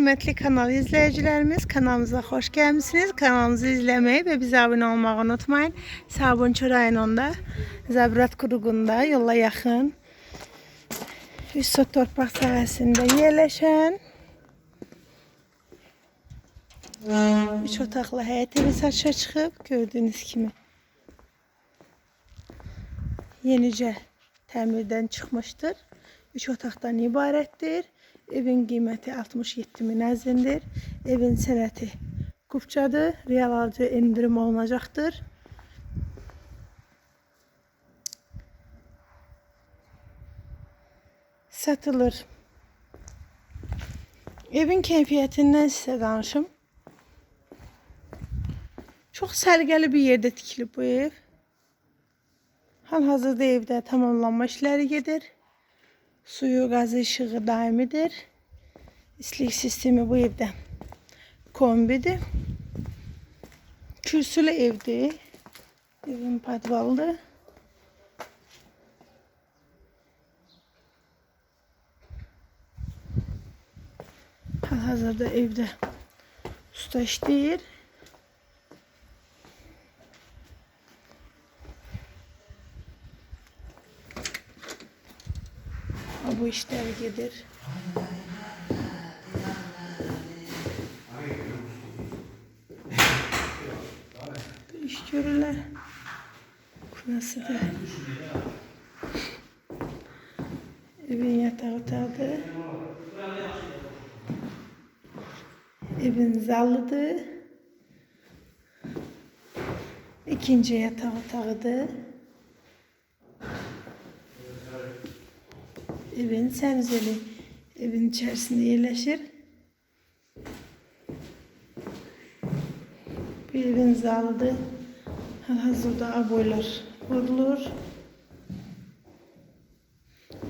Hürmetli kanal izleyicilerimiz kanalımıza hoş gelmişsiniz. Kanalımızı izlemeyi ve bize abone olmayı unutmayın. Sabunçu rayonunda, Zabrat kurugunda, yola yakın. Üst torpaq sahəsində yerləşən üç otaqlı həyət evi satışa çıxıb gördüyünüz kimi. Yenicə təmirdən çıxmışdır. Üç otaqdan ibarətdir. Evin qiyməti 67 min əzrindir. Evin sənəti qupçadır. Real alıcı endirim olunacaqdır. Satılır. Evin keyfiyyətindən sizə danışım. Çox səliqəli bir yerdə tikilib bu ev. Hal-hazırda evdə tamamlanma işləri gedir. Suyu, qazı, işığı daimidir. İstilik sistemi bu evdə kombidir. Kürsülü evdir. Evin podvalıdır. Hal-hazırda evdə usta işləyir. Bu işler gelir. Bir iş görürler. Burası da evin yatak otağıdır. Evin zallıdır. İkinci yatak otağıdır. Evin senzeli evin içerisinde yerleşir. Bir evin zalıdır. Hazırda aboylar vurulur.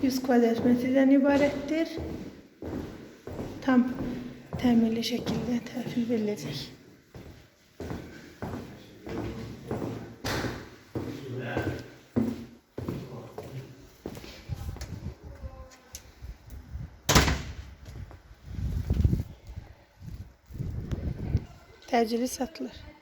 100 kvadrat metreden ibarettir. Tam temelli şekilde terfil verilecek. Təcili satılır.